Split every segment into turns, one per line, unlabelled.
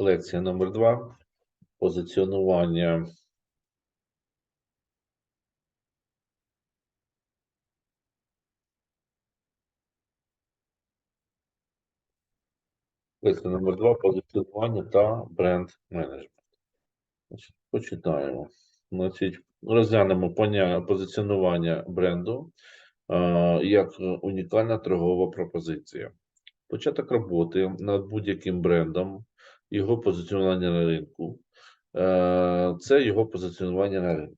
Лекція номер 2 Позиціонування Лекція номер 2 Позиціонування та бренд менеджмент. Почитаємо. Значить, розглянемо поняття позиціонування бренду е, як унікальна торгова пропозиція. Початок роботи над будь-яким брендом, його позиціонування на ринку. е, Це його позиціонування на ринку.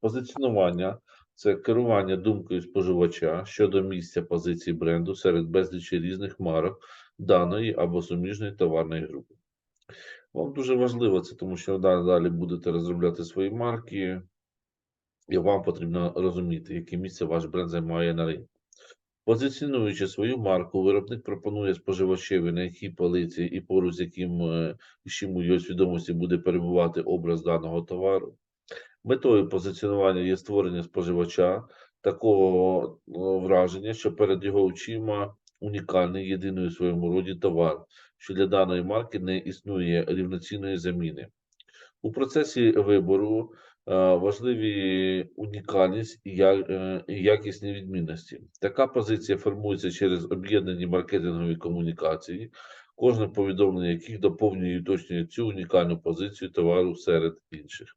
Позиціонування це керування думкою споживача щодо місця позиції бренду серед безлічі різних марок даної або суміжної товарної групи. Вам дуже важливо це, тому що далі, далі будете розробляти свої марки, і вам потрібно розуміти, яке місце ваш бренд займає на ринку. Позиціонуючи свою марку, виробник пропонує споживачеві, на якій полиці і поруч з яким е, у його свідомості буде перебувати образ даного товару. Метою позиціонування є створення споживача такого е, враження, що перед його очима унікальний єдиний у своєму роді товар, що для даної марки не існує рівноцінної заміни. У процесі вибору важливі унікальність е, і якісні відмінності. Така позиція формується через об'єднані маркетингові комунікації, кожне повідомлення яких доповнює і уточнює цю унікальну позицію товару серед інших.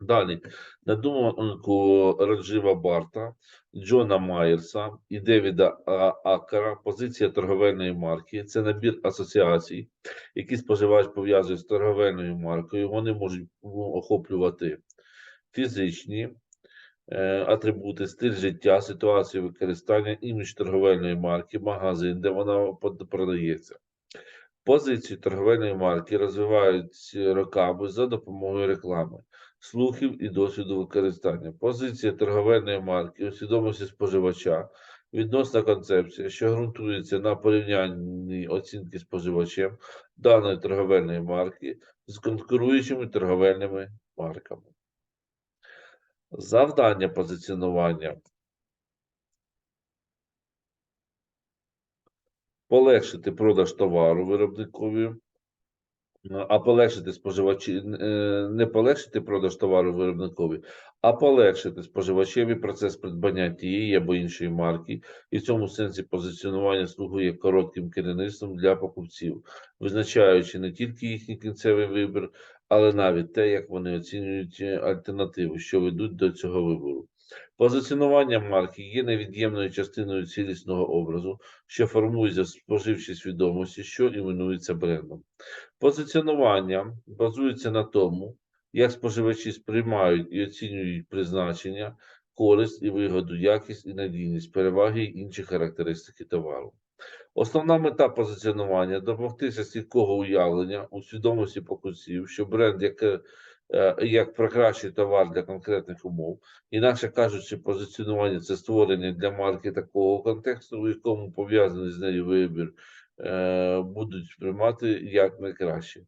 Далі, на думку Раджива Барта, Джона Майерса і Девіда Акера, позиція торговельної марки це набір асоціацій, які споживач пов'язує з торговельною маркою. Вони можуть ну, охоплювати фізичні е, атрибути, стиль життя, ситуацію використання, імідж торговельної марки, магазин, де вона продається. Позиції торговельної марки розвивають роками за допомогою реклами, слухів і досвіду використання. Позиція торговельної марки у свідомості споживача відносна концепція, що ґрунтується на порівнянні оцінки споживачем даної торговельної марки з конкуруючими торговельними марками. Завдання позиціонування полегшити продаж товару виробникові, а полегшити споживачі, е, не полегшити продаж товару виробникові, а полегшити споживачеві процес придбання тієї або іншої марки, і в цьому сенсі позиціонування слугує коротким керівництвом для покупців, визначаючи не тільки їхній кінцевий вибір, але навіть те, як вони оцінюють е, альтернативи, що ведуть до цього вибору. Позиціонування марки є невід'ємною частиною цілісного образу, що формується в споживчій свідомості, що іменується брендом. Позиціонування базується на тому, як споживачі сприймають і оцінюють призначення, користь і вигоду, якість і надійність, переваги і інші характеристики товару. Основна мета позиціонування домогтися стійкого уявлення у свідомості покупців, що бренд як, е, як покращує товар для конкретних умов, інакше кажучи, позиціонування це створення для марки такого контексту, у якому пов'язаний з нею вибір е, будуть сприймати як найкраще.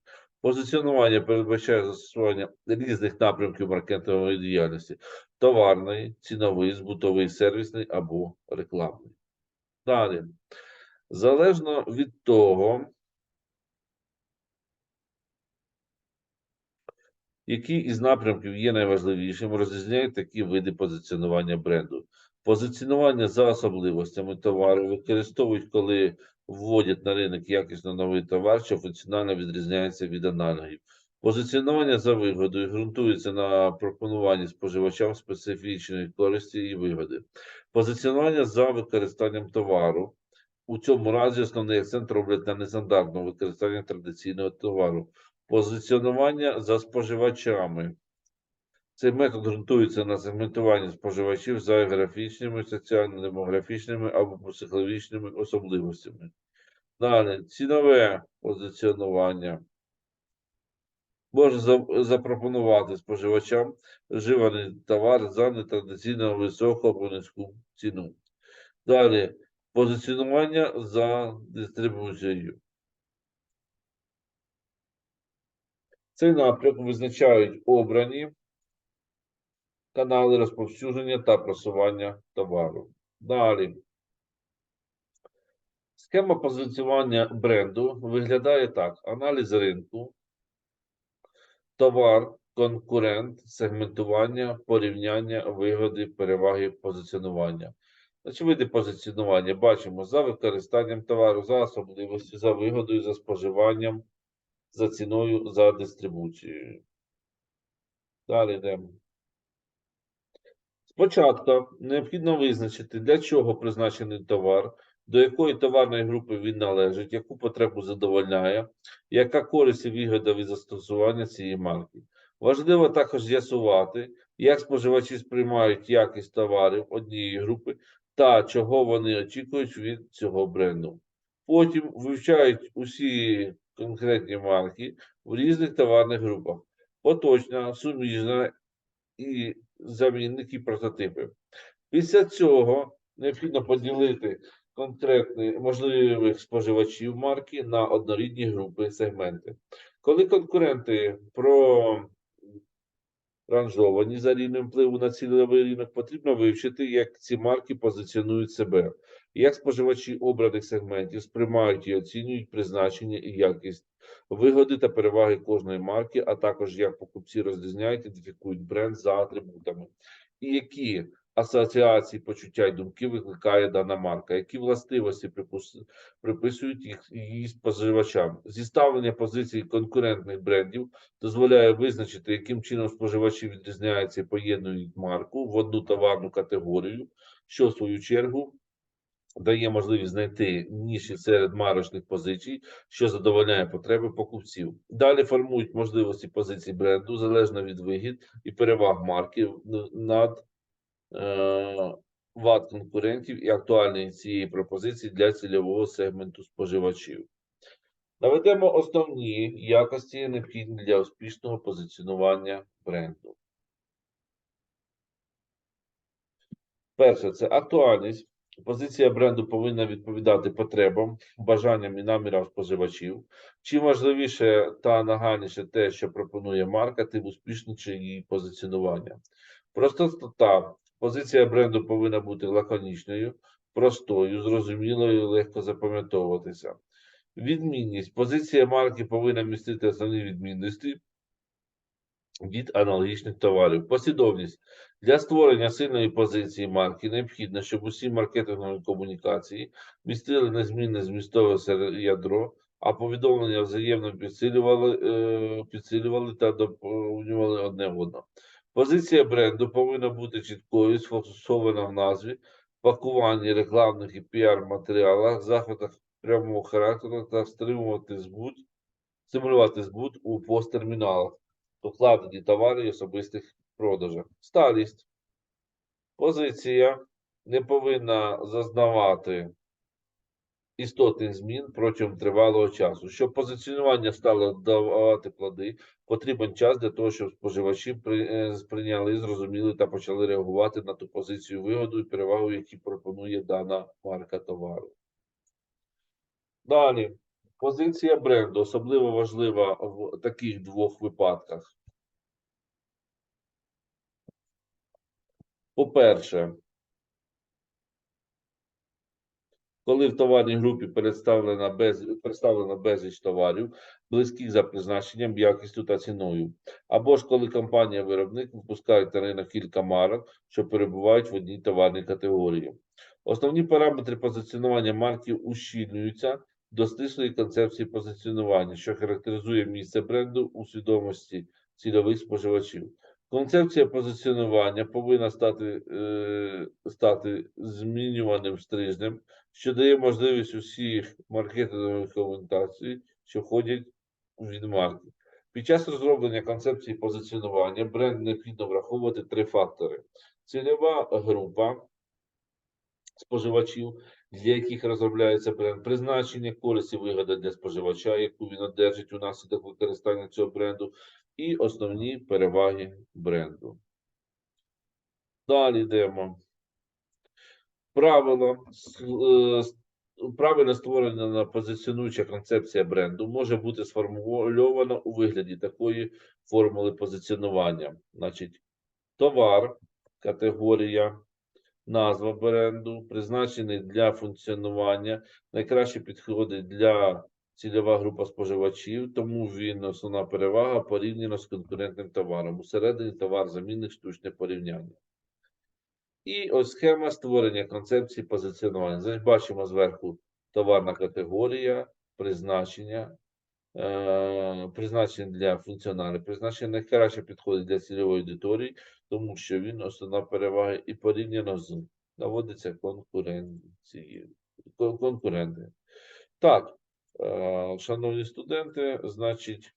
Позиціонування передбачає застосування різних напрямків маркетингової діяльності: товарної, ціновий, збутовий, сервісний або рекламний. Далі. Залежно від того, який із напрямків є найважливішим, розрізняють такі види позиціонування бренду. Позиціонування за особливостями товару використовують, коли вводять на ринок якісно новий товар, що функціонально відрізняється від аналогів. Позиціонування за вигодою ґрунтується на пропонуванні споживачам специфічної користі і вигоди. Позиціонування за використанням товару. У цьому разі основний акцент роблять на нестандартному використанні традиційного товару. Позиціонування за споживачами. Цей метод ґрунтується на сегментуванні споживачів за географічними, соціально-демографічними або психологічними особливостями. Далі, цінове позиціонування. Може запропонувати споживачам вживаний товар за нетрадиційно високу або низьку ціну. Далі, позиціонування за дистрибуцією. Цей напрямок визначають обрані канали розповсюдження та просування товару. Далі. Схема позиціонування бренду виглядає так: аналіз ринку, товар, конкурент, сегментування, порівняння, вигоди, переваги, позиціонування. Види позиціонування бачимо за використанням товару, за особливості, за вигодою, за споживанням, за ціною, за дистрибуцією. Далі йдемо. Спочатку необхідно визначити, для чого призначений товар, до якої товарної групи він належить, яку потребу задовольняє, яка користь і вигода від застосування цієї марки. Важливо також з'ясувати, як споживачі сприймають якість товарів однієї групи та чого вони очікують від цього бренду. Потім вивчають усі конкретні марки в різних товарних групах. Поточна, суміжна і замінники прототипи. Після цього необхідно поділити конкретні можливих споживачів марки на однорідні групи сегменти. Коли конкуренти проранжовані за рівнем впливу на цільовий ринок, потрібно вивчити, як ці марки позиціонують себе, як споживачі обраних сегментів сприймають і оцінюють призначення і якість, вигоди та переваги кожної марки, а також як покупці розрізняють, ідентифікують бренд за атрибутами, і які асоціації, почуття і думки викликає дана марка, які властивості приписують їх її споживачам. Зіставлення позицій конкурентних брендів дозволяє визначити, яким чином споживачі відрізняються і поєднують марку в одну товарну категорію, що в свою чергу дає можливість знайти ніші серед марочних позицій, що задовольняє потреби покупців. Далі формують можливості позицій бренду залежно від вигід і переваг марки над е, вад конкурентів і актуальність цієї пропозиції для цільового сегменту споживачів. Наведемо основні якості, необхідні для успішного позиціонування бренду. Перше, це актуальність. Позиція бренду повинна відповідати потребам, бажанням і намірам споживачів. Чим важливіше та нагальніше те, що пропонує марка, тим успішніше її позиціонування. Простота. Позиція бренду повинна бути лаконічною, простою, зрозумілою, легко запам'ятовуватися. Відмінність. Позиція марки повинна містити основні відмінності від аналогічних товарів. Послідовність. Для створення сильної позиції марки необхідно, щоб усі маркетингові комунікації містили незмінне змістове ядро, а повідомлення взаємно підсилювали, е, підсилювали та доповнювали одне одного. Позиція бренду повинна бути чіткою, сфокусована в назві, пакуванні рекламних і піар-матеріалах, заходах прямого характеру та стримувати збут, стимулювати збут у посттерміналах, покладені товари і особистих продажах. Сталість. Позиція не повинна зазнавати істотних змін протягом тривалого часу. Щоб позиціонування стало давати плоди, потрібен час для того, щоб споживачі е, сприйняли, зрозуміли та почали реагувати на ту позицію вигоду і перевагу, які пропонує дана марка товару. Далі. Позиція бренду особливо важлива в таких двох випадках. По-перше, коли в товарній групі представлена без, представлено безліч товарів, близьких за призначенням, якістю та ціною, або ж коли компанія-виробник випускає на ринок кілька марок, що перебувають в одній товарній категорії. Основні параметри позиціонування марки ущільнюються до стислої концепції позиціонування, що характеризує місце бренду у свідомості цільових споживачів. Концепція позиціонування повинна стати, е, стати змінюваним стрижнем, що дає можливість усіх маркетингових комунікацій, що входять від марки. Під час розроблення концепції позиціонування бренд необхідно враховувати три фактори: цільова група споживачів, для яких розробляється бренд, призначення, користь і вигода для споживача, яку він одержить унаслідок використання цього бренду, і основні переваги бренду. Далі йдемо. Правило. е, Правильно створена позиціонуюча концепція бренду може бути сформульована у вигляді такої формули позиціонування. Значить, товар, категорія, назва бренду, призначений для функціонування, найкраще підходить для цільова група споживачів, тому він основна перевага порівняно з конкурентним товаром. Усередині товар замінник штучне порівняння. І ось схема створення концепції позиціонування. Значить, бачимо зверху товарна категорія, призначення, е, призначення для функціональних призначення найкраще підходить для цільової аудиторії, тому що він основна перевага і порівняно з наводиться конкуренції, конкуренти. Так, е, шановні студенти, значить,